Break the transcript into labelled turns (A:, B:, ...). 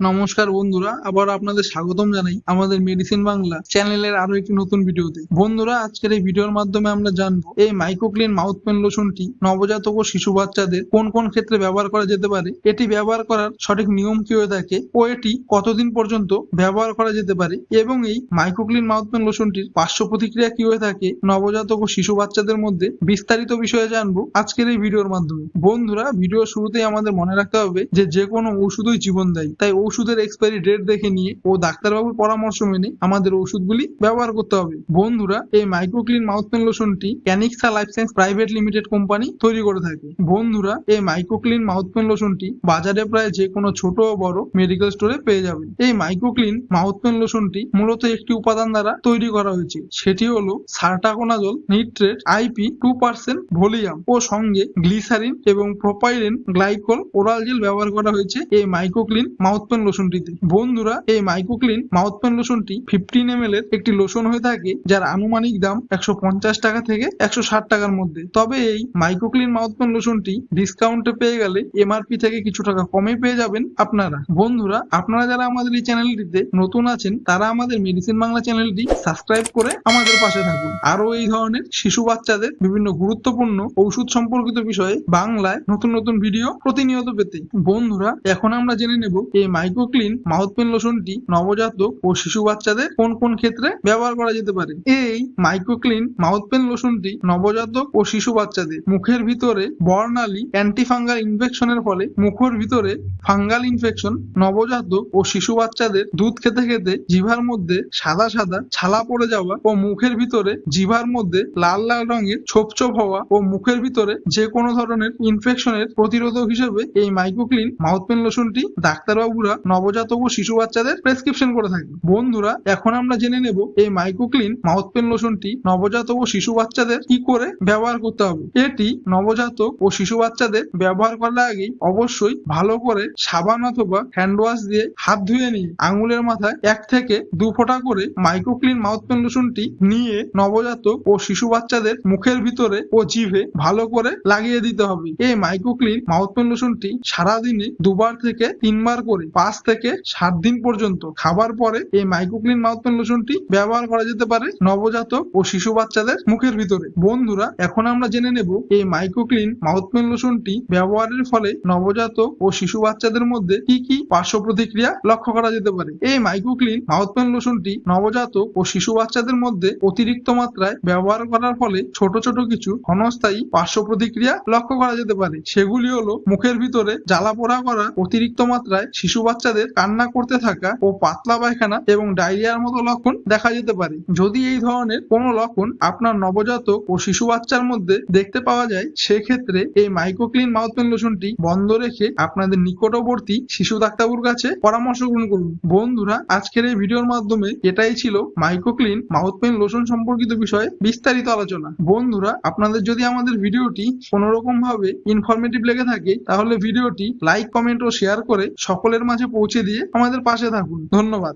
A: নমস্কার বন্ধুরা, আবার আপনাদের স্বাগতম জানাই আমাদের মেডিসিন বাংলা চ্যানেলের আরও একটি নতুন ভিডিওতে। বন্ধুরা, আজকের এই ভিডিওর মাধ্যমে আমরা জানব, এই মাইক্রোক্লিন মাউথ পেন লোশনটি নবজাতক ও শিশু বাচ্চাদের কোন কোন ক্ষেত্রে ব্যবহার করা যেতে পারে? এটি ব্যবহার করার সঠিক নিয়ম কি হয়ে থাকে? ও এটি কতদিন পর্যন্ত ব্যবহার করা যেতে পারে? এবং এই মাইক্রোক্লিন মাউথ পেন লোশনটির পার্শ্ব প্রতিক্রিয়া কি হয়ে থাকে? নবজাতক ও শিশু বাচ্চাদের মধ্যে বিস্তারিত বিষয়ে জানব আজকের এই ভিডিওর মাধ্যমে। বন্ধুরা ভিডিও শুরুতেই আমাদের মনে রাখতে হবে যে যে কোনো ওষুধই জীবন দেয় তাই ওষুধের এক্সপায়ারি ডেট দেখে নিয়ে ও ডাক্তারবাবুর পরামর্শ মেনে আমাদের ওষুধগুলি ব্যবহার করতে হবে। বন্ধুরা, এই Microclin mouth paint লোশনটি Canixa life science private limited company তৈরি করে থাকে। বন্ধুরা, এই মাইক্রোক্লিন মাউথ পেন লোশনটি বাজারে প্রায় যে কোনো ছোট ও বড় মেডিকেল স্টোরে পেয়ে যাবেন। এই মাইক্রোক্লিন মাউথ পেন লোশনটি মূলত একটি উপাদান দ্বারা তৈরি করা হয়েছে। সেটি হলো sertaconazole nitrate IP two percent volume ও সঙ্গে গ্লিসারিন এবং প্রোপাইলেন গ্লাইকল ওরাল জেল ব্যবহার করা হয়েছে। এই মাইক্রোক্লিন মাউথ পেন লোশনটিতে। বন্ধুরা, এই মাইক্রোক্লিন মাউথ পেন লোশনটি ফিফটিন এম এর একটি লোশন হয়ে থাকে, যার আনুমানিক দাম একশো পঞ্চাশ টাকা থেকে একশো ষাট টাকার মধ্যে। তবে এই মাইক্রোক্লিন মাউথ পেন লোশনটি ডিসকাউন্টে পেয়ে গেলে এমআরপি থেকে কিছু টাকা কমে পেয়ে যাবেন আপনারা। বন্ধুরা, আপনারা যারা আমাদের এই চ্যানেলটিতে নতুন আছেন, তারা আমাদের মেডিসিন বাংলা চ্যানেলটি সাবস্ক্রাইব করে আমাদের পাশে থাকুন। আরও এই ধরনের শিশু বাচ্চাদের বিভিন্ন গুরুত্বপূর্ণ ঔষধ সম্পর্কিত বিষয়ে বাংলায় নতুন নতুন ভিডিও প্রতিনিয়ত পেতে। বন্ধুরা, এখন আমরা জেনে নেব এই মাইক্রোক্লিন মাউথ পেন লোশনটি নবজাতক ও শিশু বাচ্চাদের কোন কোন ক্ষেত্রে ব্যবহার করা যেতে পারে? এই মাইক্রোক্লিন মাউথ পেন লোশনটি নবজাতক ও শিশু বাচ্চাদের মুখের ভিতরে বর্ণালী অ্যান্টিফাঙ্গাল ইনফেকশনের ফলে মুখের ভিতরে ফাঙ্গাল ইনফেকশন নবজাতক ও শিশু বাচ্চাদের দুধ খেতে খেতে জিভার মধ্যে সাদা সাদা ছালা পড়ে যাওয়া ও মুখের ভিতরে জিভার মধ্যে লাল লাল রঙের ছোপ ছোপ হওয়া ও মুখের ভিতরে যে কোনো ধরনের ইনফেকশনের প্রতিরোধক হিসেবে এই মাইক্রোক্লিন মাউথ পেন লোশনটি ডাক্তারবাবুরা নবজাতক ও শিশু বাচ্চাদের প্রেসক্রিপশন করে থাকে। বন্ধুরা, এখন আমরা জেনে নেব এই মাইক্রোক্লিন মাউথ পেন লোশনটি নবজাতক ও শিশু বাচ্চাদের কি করে ব্যবহার করতে হবে। এটি নবজাতক ও শিশু বাচ্চাদের ব্যবহার করার আগেই অবশ্যই ভালো করে সাবান অথবা হ্যান্ড ওয়াশ দিয়ে হাত ধুয়ে নিয়ে আঙুলের মাথায় এক থেকে দু ফোঁটা করে মাইক্রোক্লিন মাউথ পেন লোশনটি নিয়ে নবজাতক ও শিশু বাচ্চাদের মুখের ভিতরে ও জিভে ভালো করে লাগিয়ে দিতে হবে। এই মাইক্রোক্লিন মাউথ পেন লোশনটি সারাদিনে দুবার থেকে তিনবার করে পাঁচ থেকে সাত দিন পর্যন্ত খাবার পরে এই মাইক্রোক্লিন মাউথ পেন লোশনটি ব্যবহার করা যেতে পারে নবজাতক ও শিশু বাচ্চাদের মুখের ভিতরে। বন্ধুরা, এখন আমরা জেনে নেব এই মাইক্রোক্লিন মাউথ পেন লোশনটি ব্যবহারের ফলে নবজাতক ও শিশু বাচ্চাদের মধ্যে কি কি পার্শ্ব প্রতিক্রিয়া লক্ষ্য করা যেতে পারে? এই মাইক্রোক্লিন মাউথ পেন লোশনটি নবজাতক ও শিশু বাচ্চাদের মধ্যে অতিরিক্ত মাত্রায় ব্যবহার করার ফলে ছোট ছোট কিছু ক্ষণস্থায়ী পার্শ্ব প্রতিক্রিয়া লক্ষ্য করা যেতে পারে। সেগুলি হলো মুখের ভিতরে জ্বালা পোড়া করা অতিরিক্ত মাত্রায় শিশু বাচ্চাদের কান্না করতে থাকা ও পাতলা পায়খানা এবং ডায়রিয়ার মতো লক্ষণ দেখা যেতে পারে। যদি এই ধরনের কোনো লক্ষণ আপনার নবজাতক ও শিশু বাচ্চার মধ্যে দেখতে পাওয়া যায়, সেক্ষেত্রে এই মাইক্রোক্লিন মাউথপেন লোশনটি বন্ধ রেখে আপনাদের নিকটবর্তী শিশু ডাক্তারবাবুর কাছে পরামর্শ গ্রহণ করুন। বন্ধুরা, আজকের এই ভিডিওর মাধ্যমে এটাই ছিল মাইক্রোক্লিন মাউথ পেন লোশন সম্পর্কিত বিষয়ে বিস্তারিত আলোচনা। বন্ধুরা, আপনাদের যদি আমাদের ভিডিওটি কোনো রকম ভাবে ইনফরমেটিভ লেগে থাকে, তাহলে ভিডিওটি লাইক কমেন্ট ও শেয়ার করে সকলের মাঝে পৌঁছে দিয়ে আমাদের পাশে থাকুন। ধন্যবাদ।